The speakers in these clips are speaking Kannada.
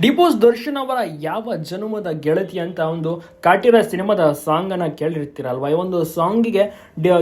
ಡಿಪೋಸ್ ದರ್ಶನ್ ಅವರ ಯಾವ ಜನುಮದ ಗೆಳತಿ ಅಂತ ಒಂದು ಕಾಟಿರ ಸಿನಿಮಾದ ಸಾಂಗ್ ಅನ್ನ ಕೇಳಿರ್ತೀರಲ್ವಾ? ಈ ಒಂದು ಸಾಂಗಿಗೆ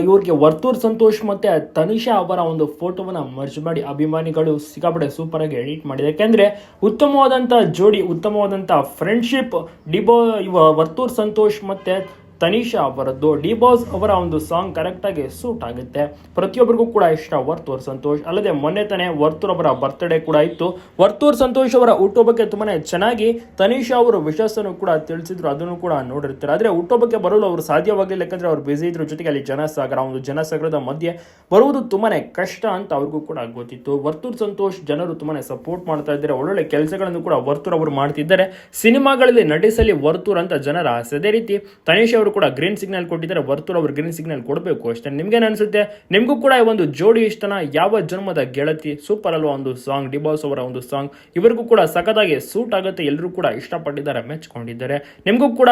ಇವ್ರಿಗೆ ವರ್ತೂರ್ ಸಂತೋಷ್ ಮತ್ತೆ ತನಿಷಾ ಅವರ ಒಂದು ಫೋಟೋವನ್ನ ಮರ್ಜ್ ಮಾಡಿ ಅಭಿಮಾನಿಗಳು ಸಿಕ್ಕಾಪಟ್ಟೆ ಸೂಪರ್ ಆಗಿ ಎಡಿಟ್ ಮಾಡಿದೆ ಯಾಕೆಂದ್ರೆ ಉತ್ತಮವಾದಂತ ಜೋಡಿ, ಉತ್ತಮವಾದಂತ ಫ್ರೆಂಡ್ಶಿಪ್ ಡಿಬೋ ಇವ ವರ್ತೂರ್ ಸಂತೋಷ್ ಮತ್ತೆ ತನಿಷಾ ಅವರದ್ದು ಡಿ ಬಾಸ್ ಅವರ ಒಂದು ಸಾಂಗ್ ಕರೆಕ್ಟಾಗಿ ಸೂಟ್ ಆಗುತ್ತೆ. ಪ್ರತಿಯೊಬ್ಬರಿಗೂ ಕೂಡ ಇಷ್ಟ ವರ್ತೂರ್ ಸಂತೋಷ್. ಅಲ್ಲದೆ ಮೊನ್ನೆ ತಾನೇ ವರ್ತೂರ್ ಅವರ ಬರ್ತ್ಡೇ ಕೂಡ ಇತ್ತು. ವರ್ತೂರ್ ಸಂತೋಷ್ ಅವರ ಹುಟ್ಟುಹಬ್ಬಕ್ಕೆ ತುಂಬಾನೇ ಚೆನ್ನಾಗಿ ತನಿಷಾ ಅವರು ವಿಶ್ವಾಸನೂ ಕೂಡ ತಿಳಿಸಿದ್ರು. ಅದನ್ನು ಕೂಡ ನೋಡಿರ್ತಾರೆ. ಆದ್ರೆ ಹುಟ್ಟುಹಬ್ಬಕ್ಕೆ ಬರಲು ಅವರು ಸಾಧ್ಯವಾಗಲಿಲ್ಲ. ಯಾಕಂದ್ರೆ ಅವ್ರು ಬಿಸಿ ಇದ್ರ. ಜೊತೆಗೆ ಅಲ್ಲಿ ಜನಸಾಗರ, ಒಂದು ಜನಸಾಗರದ ಮಧ್ಯೆ ಬರುವುದು ತುಂಬಾನೇ ಕಷ್ಟ ಅಂತ ಅವ್ರಿಗೂ ಕೂಡ ಗೊತ್ತಿತ್ತು. ವರ್ತೂರ್ ಸಂತೋಷ್ ಜನರು ತುಂಬಾನೇ ಸಪೋರ್ಟ್ ಮಾಡ್ತಾ ಇದ್ದಾರೆ. ಒಳ್ಳೊಳ್ಳೆ ಕೆಲಸಗಳನ್ನು ಕೂಡ ವರ್ತೂರ್ ಅವರು ಮಾಡ್ತಿದ್ದಾರೆ. ಸಿನಿಮಾಗಳಲ್ಲಿ ನಟಿಸಲಿ ವರ್ತೂರ್ ಅಂತ ಜನರ ಆಸೆ. ಅದೇ ರೀತಿ ತನಿಷ್ ಕೂಡ ಗ್ರೀನ್ ಸಿಗ್ನಲ್ ಕೊಟ್ಟಿದ್ದಾರೆ. ವರ್ತೂರ್ ಅವರು ಗ್ರೀನ್ ಸಿಗ್ನಲ್ ಕೊಡಬೇಕು ಅಷ್ಟೇ. ನಿಮ್ಗೆ ಅನಿಸುತ್ತೆ? ನಿಮಗೂ ಕೂಡ ಈ ಒಂದು ಜೋಡಿ ಇಷ್ಟನ ಯಾವ ಜನ್ಮದ ಗೆಳತಿ ಸೂಪರ್ ಅಲ್ವಾ ಒಂದು ಸಾಂಗ್ ಡಿಬಾಸ್ ಅವರ ಒಂದು ಸಾಂಗ್ ಇವರಿಗೂ ಕೂಡ ಸಖತ್ತಾಗಿ ಸೂಟ್ ಆಗುತ್ತೆ. ಎಲ್ಲರೂ ಕೂಡ ಇಷ್ಟಪಟ್ಟಿದ್ದಾರೆ, ಮೆಚ್ಕೊಂಡಿದ್ದಾರೆ. ನಿಮಗೂ ಕೂಡ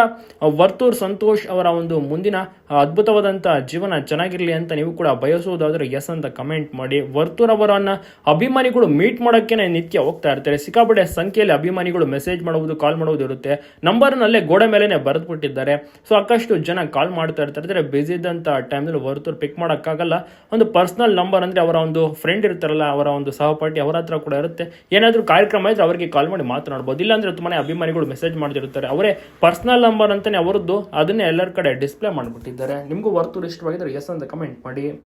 ವರ್ತೂರ್ ಸಂತೋಷ್ ಅವರ ಒಂದು ಮುಂದಿನ ಅದ್ಭುತವಾದಂತಹ ಜೀವನ ಚೆನ್ನಾಗಿರಲಿ ಅಂತ ನೀವು ಕೂಡ ಬಯಸುವುದಾದ್ರೆ ಎಸ್ ಅಂತ ಕಮೆಂಟ್ ಮಾಡಿ. ವರ್ತೂರ್ ಅವರನ್ನ ಅಭಿಮಾನಿಗಳು ಮೀಟ್ ಮಾಡೋಕ್ಕೆ ನಿತ್ಯ ಹೋಗ್ತಾ ಇರ್ತಾರೆ. ಸಿಕ್ಕಾಪಟ್ಟೆ ಸಂಖ್ಯೆಯಲ್ಲಿ ಅಭಿಮಾನಿಗಳು ಮೆಸೇಜ್ ಮಾಡುವುದು ಕಾಲ್ ಮಾಡುವುದು ಇರುತ್ತೆ. ನಂಬರ್ನಲ್ಲೇ ಗೋಡೆ ಮೇಲೆನೆ ಬರೆದ್ಬಿಟ್ಟಿದ್ದಾರೆ. ಸೊ ಸಾಕಷ್ಟು ಜನ ಕಾಲ್ ಮಾಡ್ತಾ ಇರ್ತಾರೆ. ಅಂದರೆ ಬ್ಯುಸಿ ಇದ್ದಂಥ ಟೈಮ್ನಲ್ಲಿ ಹೊರತು ಪಿಕ್ ಮಾಡೋಕ್ಕಾಗಲ್ಲ. ಒಂದು ಪರ್ಸ್ನಲ್ ನಂಬರ್ ಅಂದರೆ ಅವರ ಒಂದು ಫ್ರೆಂಡ್ ಇರ್ತಾರಲ್ಲ, ಅವರ ಒಂದು ಸಹಪಾಠಿ ಅವರ ಹತ್ರ ಕೂಡ ಇರುತ್ತೆ. ಏನಾದರೂ ಕಾರ್ಯಕ್ರಮ ಇದ್ರೆ ಅವರಿಗೆ ಕಾಲ್ ಮಾಡಿ ಮಾತನಾಡ್ಬೋದು. ಇಲ್ಲಾಂದ್ರೆ ತುಂಬಾ ಅಭಿಮಾನಿಗಳು ಮೆಸೇಜ್ ಮಾಡ್ತಿರ್ತಾರೆ. ಅವರೇ ಪರ್ಸ್ನಲ್ ನಂಬರ್ ಅಂತಾನೆ ಅವರದ್ದು. ಅದನ್ನೇ ಎಲ್ಲರ ಕಡೆ ಡಿಸ್ಪ್ಲೇ ಮಾಡಿಬಿಟ್ಟಿದ್ದಾರೆ. ನಿಮಗೂ ವರ್ತೂರ್ ಇಷ್ಟವಾಗಿದ್ರೆ ಎಸ್ ಅಂತ ಕಮೆಂಟ್ ಮಾಡಿ.